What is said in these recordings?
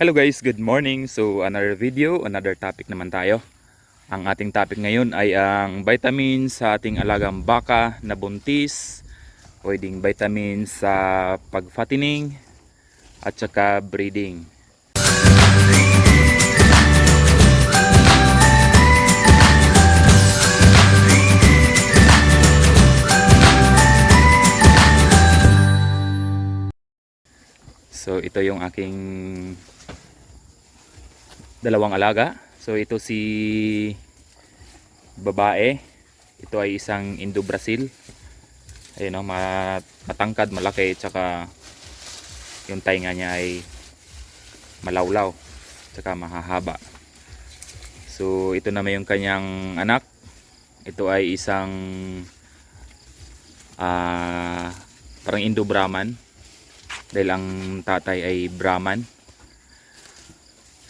Hello guys, good morning. So another video, another topic naman tayo. Ang ating topic ngayon ay ang vitamins sa ating alagang baka na buntis. Pwedeng vitamins sa pagfattening at saka breeding. So ito yung aking dalawang alaga. So ito si babae. Ito ay isang Indo-Brazil. Ayun oh, mat- matangkad, malaki, tsaka yung tainga niya ay malawlaw, tsaka mahahaba. So ito naman yung kanyang anak. Ito ay isang ah parang Indo-Brahman dahil ang tatay ay Brahman.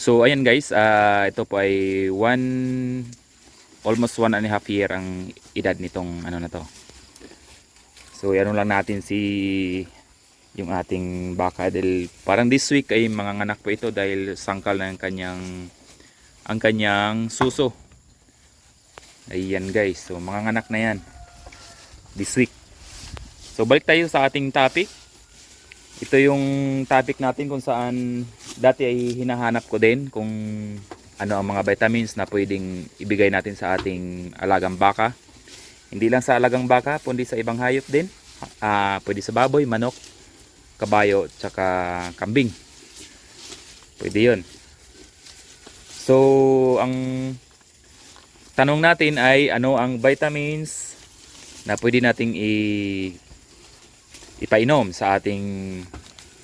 So ayan guys, ah, ito po ay one almost one and a half year ang edad nitong ano na to. So ano lang natin si yung ating baka dahil parang this week ay mga anak pa ito dahil sangkal ang kanyang ang kanyang suso. Ayan guys, so mga anak na yan this week. So balik tayo sa ating topic. Ito yung topic natin kung saan dati ay hinahanap ko din kung ano ang mga vitamins na pwedeng ibigay natin sa ating alagang baka. Hindi lang sa alagang baka, kundi sa ibang hayop din. Ah, pwede sa baboy, manok, kabayo, tsaka kambing. Pwede yun. So, ang tanong natin ay ano ang vitamins na pwede nating i ipainom sa ating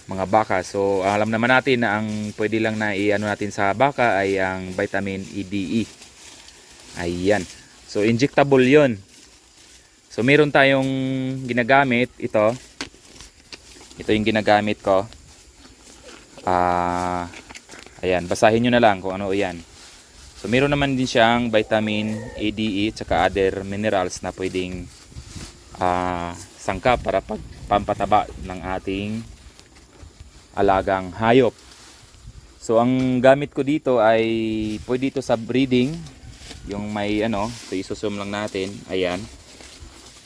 mga baka. So, alam naman natin na ang pwede lang na i-ano natin sa baka ay ang vitamin E, EDE. Ayan. So, injectable yon. So, meron tayong ginagamit. Ito. Ito yung ginagamit ko. Ah, ayan. Basahin nyo na lang kung ano yan. So, meron naman din siyang vitamin ADE tsaka other minerals na pwedeng ah, sangkap para pag pampataba ng ating alagang hayop. So ang gamit ko dito ay pwede ito sa breeding. Yung may ano, so isusum lang natin. Ayan.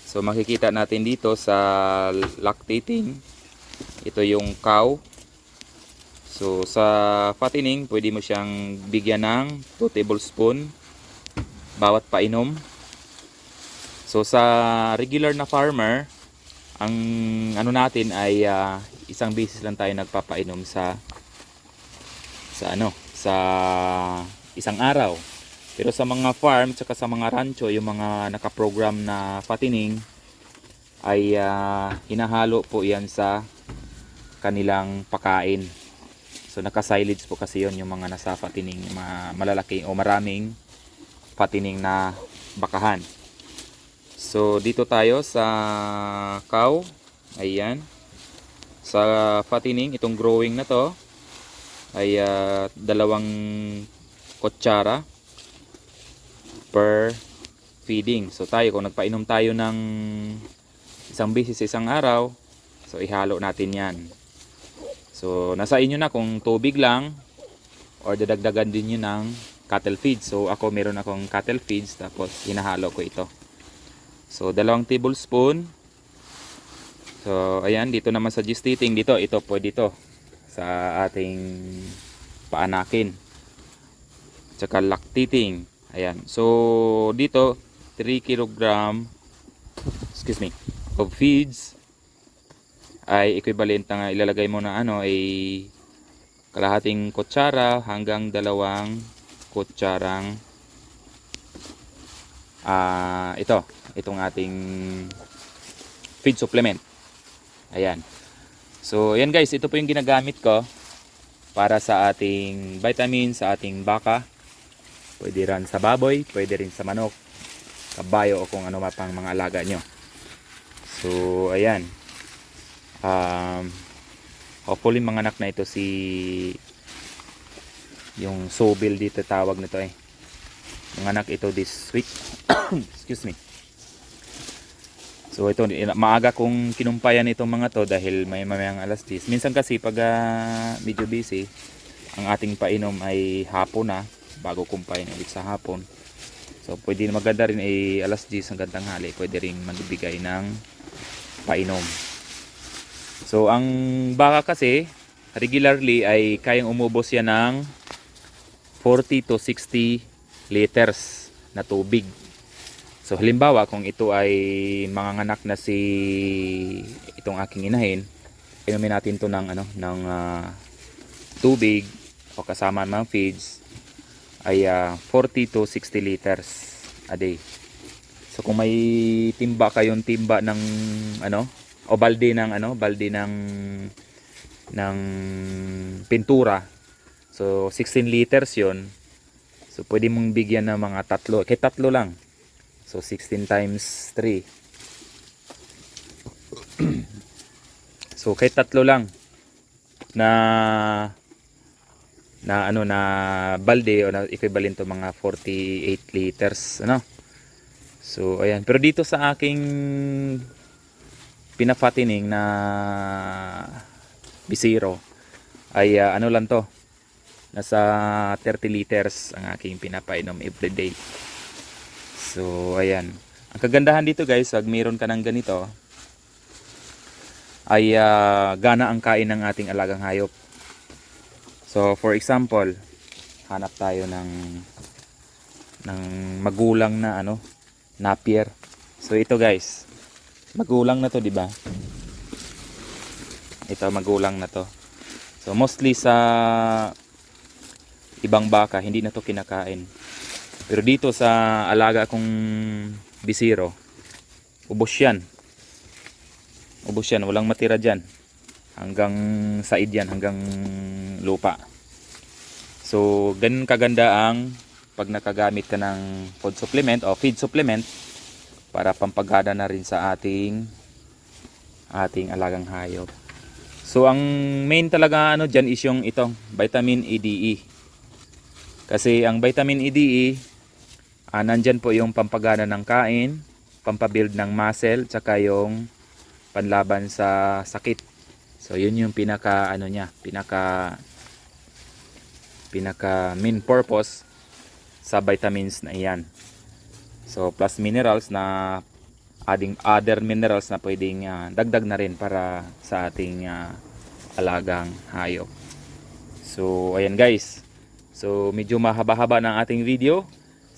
So makikita natin dito sa lactating. Ito yung cow. So sa fattening, pwede mo siyang bigyan ng 2 tablespoon bawat painom. So sa regular na farmer, ang ano natin ay ah, isang beses lang tayo nagpapainom sa sa ano, sa isang araw. Pero sa mga farm tsaka sa mga rancho, yung mga nakaprogram na fattening ay ah, hinahalo po 'yan sa kanilang pakain. So naka-silage po kasi 'yon yung mga nasa fattening, yung mga malalaki o maraming fattening na bakahan. So dito tayo sa cow. Ayan. Sa fattening, itong growing na to ay ah, dalawang kutsara per feeding. So tayo kung nagpainom tayo ng isang sa isang araw, so ihalo natin 'yan. So nasa inyo na kung tubig lang or dadagdagan din niyo ng cattle feed. So ako meron akong cattle feeds tapos hinahalo ko ito. So, dalawang tablespoon. So, ayan, dito naman sa gestating, dito, ito, pwede ito sa ating paanakin. Tsaka lactating. Ayan. So, dito, 3 kilogram, excuse me, of feeds ay equivalent na ilalagay mo na ano ay kalahating kutsara hanggang dalawang kutsarang ah ito itong ating feed supplement. Ayan. So, ayan guys, ito po yung ginagamit ko para sa ating vitamins, sa ating baka. Pwede rin sa baboy, pwede rin sa manok, kabayo o kung ano man pang mga alaga nyo. So, ayan. Um, hopefully mga anak na ito si yung sobil dito tawag nito eh. Mga anak ito this week. Excuse me. So ito, maaga kong kinumpayan itong mga to dahil may mamayang alas 10. Minsan kasi pag ah, medyo busy, ang ating painom ay hapon na bago kumpain ulit sa hapon. So pwede na maganda rin ay alas 10 hanggang tanghali, pwede rin magbigay ng painom. So ang baka kasi regularly ay kayang umubos yan ng 40 to 60 liters na tubig. So halimbawa kung ito ay manganganak na si itong aking inahin, inumin natin to ng ano ng ah, tubig o kasama ng feeds ay ah, 40 to 60 liters a day. So kung may timba kayong timba ng ano o balde ng ano, balde ng ng pintura. So 16 liters 'yon. So pwede mong bigyan ng mga tatlo, kay tatlo lang. So 16 times 3. so kay tatlo lang na na ano na balde o na equivalent to mga 48 liters ano. So ayan, pero dito sa aking pinafatining na bisiro ay ah, ano lang to nasa 30 liters ang aking pinapainom every day. So, ayan. Ang kagandahan dito guys, pag mayroon ka ng ganito, ay ah, gana ang kain ng ating alagang hayop. So, for example, hanap tayo ng ng magulang na ano, napier. So, ito guys, magulang na to, di ba? Ito, magulang na to. So, mostly sa ibang baka, hindi na to kinakain. Pero dito sa alaga kong bisiro, ubos yan. Ubos yan, walang matira dyan. Hanggang said yan, hanggang lupa. So, ganun kaganda ang pag nakagamit ka ng food supplement o feed supplement para pampagana na rin sa ating ating alagang hayop. So, ang main talaga ano dyan is yung itong vitamin E, EDE. Kasi ang vitamin E, EDE, ah, nandyan po yung pampagana ng kain, pampabuild ng muscle, tsaka yung panlaban sa sakit. So yun yung pinaka ano niya, pinaka pinaka main purpose sa vitamins na iyan. So plus minerals na adding other minerals na pwedeng ah, dagdag na rin para sa ating ah, alagang hayop. So ayan guys. So medyo mahaba-haba ng ating video.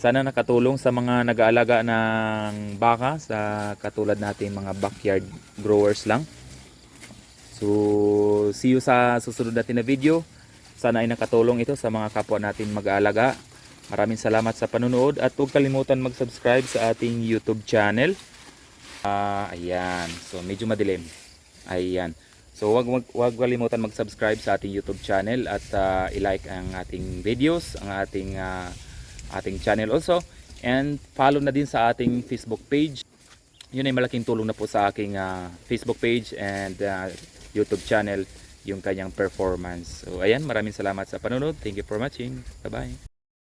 Sana nakatulong sa mga nag-aalaga ng baka sa katulad natin mga backyard growers lang. So see you sa susunod natin na video. Sana ay nakatulong ito sa mga kapwa natin mag-aalaga. Maraming salamat sa panonood at huwag kalimutan mag-subscribe sa ating YouTube channel. Ah, ayan. So medyo madilim. Ayan. So wag wag, wag kalimutan mag-subscribe sa ating YouTube channel at ah, i-like ang ating videos, ang ating ah, ating channel also and follow na din sa ating Facebook page. Yun ay malaking tulong na po sa aking ah, Facebook page and ah, YouTube channel yung kanyang performance. So ayan, maraming salamat sa panonood. Thank you for watching. Bye-bye.